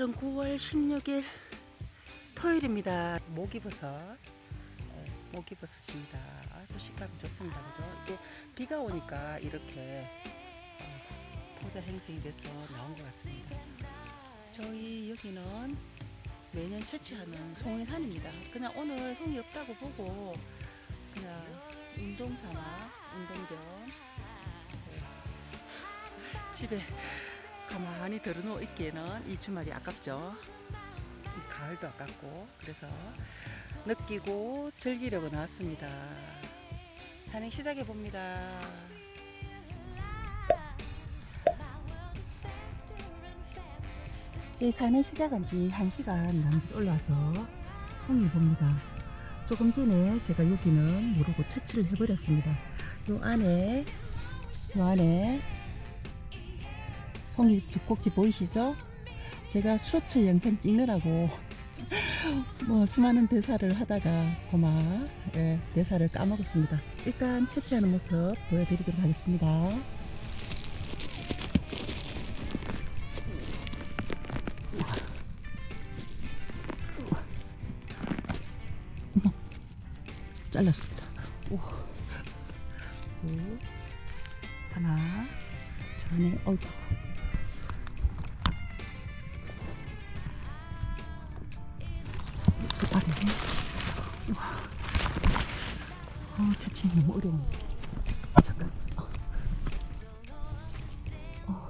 오늘은 9월 16일 토요일입니다. 모기버섯, 네, 모기버섯입니다. 아주 식감이 좋습니다. 그죠? 이게 비가 오니까 이렇게 어, 포자 행성이 돼서 나온 것 같습니다. 저희 여기는 매년 채취하는 송해산입니다. 그냥 오늘 형이 없다고 보고 그냥 운동 삼아 운동 겸 네, 집에 가만히 들어놓 있기에는 이 주말이 아깝죠. 이 가을도 아깝고 그래서 느끼고 즐기려고 나왔습니다. 산행 시작해 봅니다. 제 산에 시작한 지 1시간 남짓 올라와서 송이 봅니다. 조금 전에 제가 여기는 모르고 채취를 해버렸습니다. 요 안에 요 안에 송이 두꼭지 보이시죠? 제가 쇼츠 영상 찍느라고 뭐 수많은 대사를 하다가 그만 예, 대사를 까먹었습니다. 일단 채취하는 모습 보여드리도록 하겠습니다. 잘랐습니다. 오. 오. 하나, 전에 어이구. 어, 채취 너무 어려워. 잠깐. 어. 어,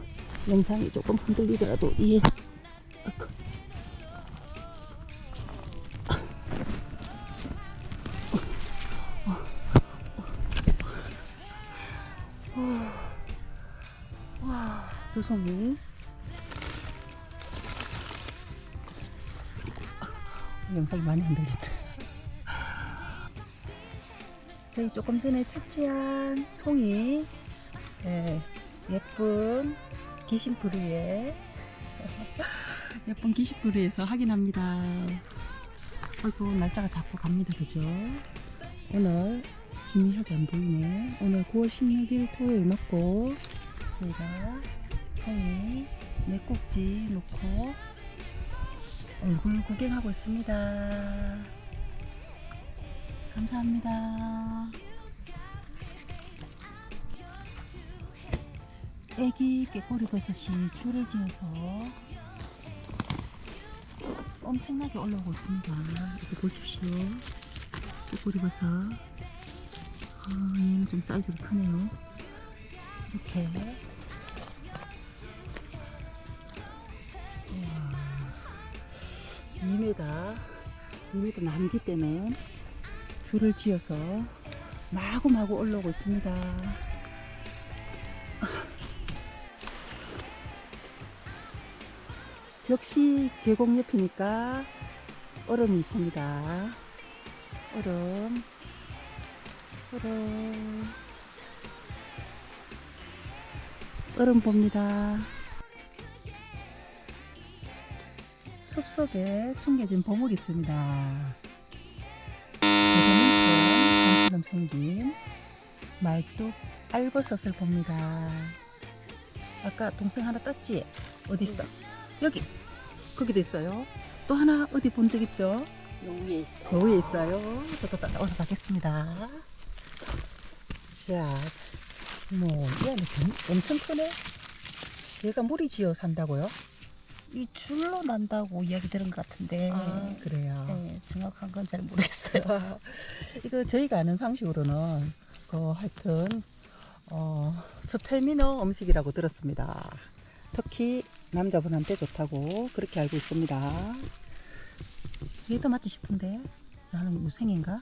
영상이 조금 흔들리더라도 이해. 와, 두 송이. 영상이 많이 흔들린다. 저희 조금 전에 채취한 송이, 예, 예쁜 기신푸르에, 예쁜 기신푸르에서 확인합니다. 아이고, 날짜가 자꾸 갑니다. 그죠? 오늘 기미하게 안 보이네. 오늘 9월 16일 토요일 맞고, 저희가 송이 네 꼭지 놓고 얼굴 구경하고 있습니다. 감사합니다. 애기 깨꼬리 버섯이 줄을 지어서 엄청나게 올라오고 있습니다. 이렇게 보십시오. 깨꼬리 버섯. 아, 얘는 좀 사이즈가 크네요. 이렇게. 2m, 2m 남지 때는 줄을 지어서 마구마구 올라오고 있습니다. 역시 계곡 옆이니까 얼음이 있습니다. 얼음, 얼음. 얼음 봅니다. 숲속에 숨겨진 보물이 있습니다. 대단한 것처럼 생긴 말뚝 알버섯을 봅니다. 아까 동생 하나 땄지? 어디 있어? 여기. 거기도 있어요. 또 하나 어디 본 적 있죠? 위에 있어. 그 위에 있어요. 저도 따라 올라가겠습니다. 자, 뭐, 이 안에 엄- 엄청 크네? 얘가 무리 지어 산다고요? 이 줄로 난다고 이야기 들은 것 같은데. 아, 그래요. 네, 정확한 건 잘 모르겠어요. 이거 저희가 아는 방식으로는, 그, 하여튼, 어, 스테미너 음식이라고 들었습니다. 특히 남자분한테 좋다고 그렇게 알고 있습니다. 얘도 맞지 싶은데? 나는 유생인가?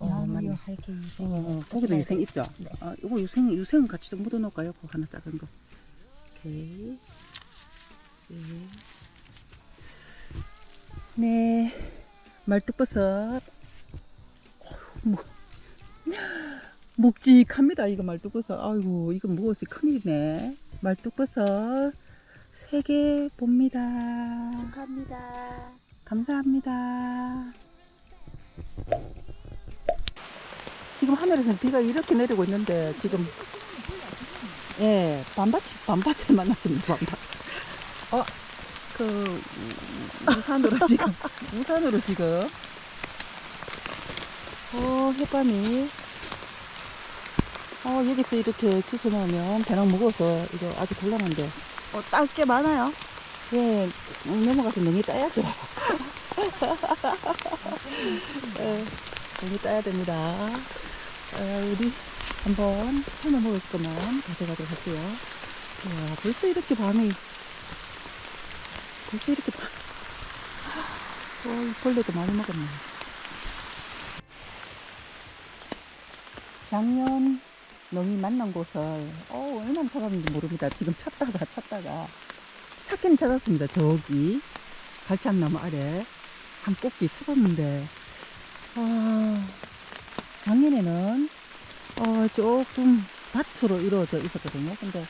어, 맞네. 할게 어, 유생. 어, 거기도 유생 있죠? 네. 아, 이거 유생, 유생 같이 좀 묻어놓을까요? 그거 하나 작은 거. 오케이. 네. 네. 말뚝버섯. 뭐. 묵직합니다, 이거 말뚝버섯. 아이고, 이거 무엇이 큰일이네. 말뚝버섯. 세개 봅니다. 축하합니다. 감사합니다. 지금 하늘에서 비가 이렇게 내리고 있는데 지금 예 반밭이 반밭을 만났습니다 반밭. 어, 그그 우- 우산으로 지금 우산으로 지금. 어 햇밤이. 어 여기서 이렇게 주워 놓으면 배낭 무거워서 이거 아주 곤란한데. 어, 딸 게 많아요. 예 음, 넘어가서 능이 따야죠. 예, 능이 따야 됩니다. 어, 우리 한번 해놓 먹을 거만 가져가도록 할게요. 와 벌써 이렇게 밤이 벌써 이렇게 밤 어, 이 벌레도 많이 먹었네 작년 농이 만난 곳을 어, 얼마나 찾았는지 모릅니다. 지금 찾다가 찾다가 찾긴 찾았습니다. 저기 갈창나무 아래 한 꼭지 찾았는데 아, 작년에는 어, 조금 밭으로 이루어져 있었거든요. 근데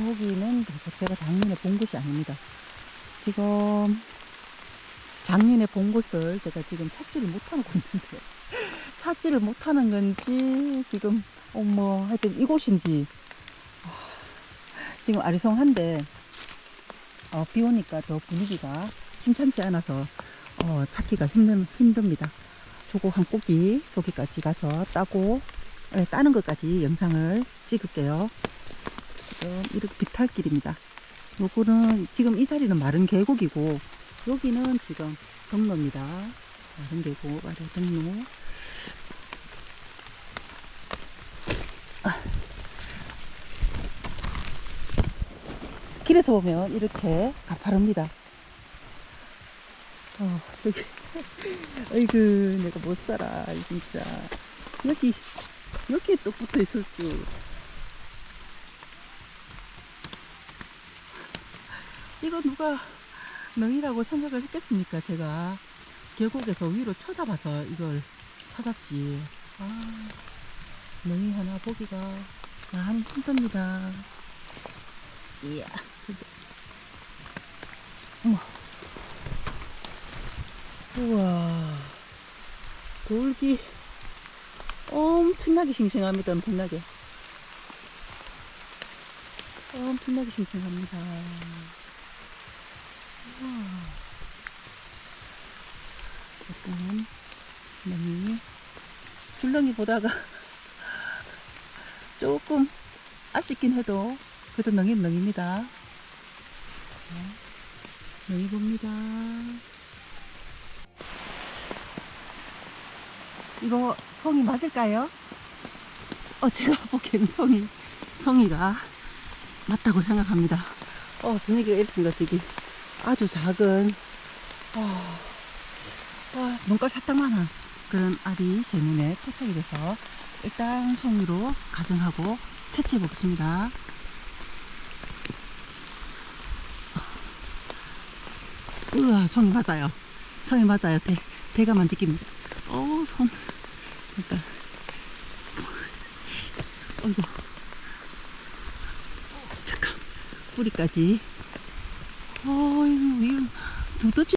여기는 제가 작년에 본 곳이 아닙니다. 지금 작년에 본 곳을 제가 지금 찾지를 못하고 있는데 찾지를 못하는 건지 지금 어머 하여튼 이곳인지 아, 지금 아리송한데 어, 비 오니까 더 분위기가 심상치 않아서 어, 찾기가 힘든, 힘듭니다. 저거 한 꼭지 저기까지 가서 따고 예, 따는 것까지 영상을 찍을게요. 지금 이렇게 비탈길입니다. 요거는 지금 이 자리는 마른 계곡이고 여기는 지금 경로입니다. 마른 계곡 아래 경로. 길에서 보면 이렇게 가파릅니다. 어, 저기, 어이구, 내가 못 살아, 진짜. 여기, 여기에 또 붙어 있을 줄. 이거 누가 능이라고 생각을 했겠습니까? 제가 계곡에서 위로 쳐다봐서 이걸 찾았지. 아, 능이 하나 보기가 많이 힘듭니다. 이야. 어머. 우와. 돌기 엄청나게 싱싱합니다. 엄청나게. 엄청나게 싱싱합니다. 우와. 자, 일단 너무 줄렁이 보다가 조금 아쉽긴 해도 그래도 능이 능입니다. 능이 봅니다. 이거 송이 맞을까요? 어, 제가 보기엔 송이, 송이가 맞다고 생각합니다. 어, 분위기가 이렇습니다. 저기 아주 작은, 어, 아, 눈깔 사탕만한 그런 알이 제 눈에 포착이 돼서 일단 송이로 가정하고 채취해 보겠습니다. 우와, 송이 맞아요. 송이 맞아요. 대, 대가 만지깁니다. 어우, 손. 잠깐. 어이구. 잠깐. 뿌리까지. 어이구, 이거 도대체.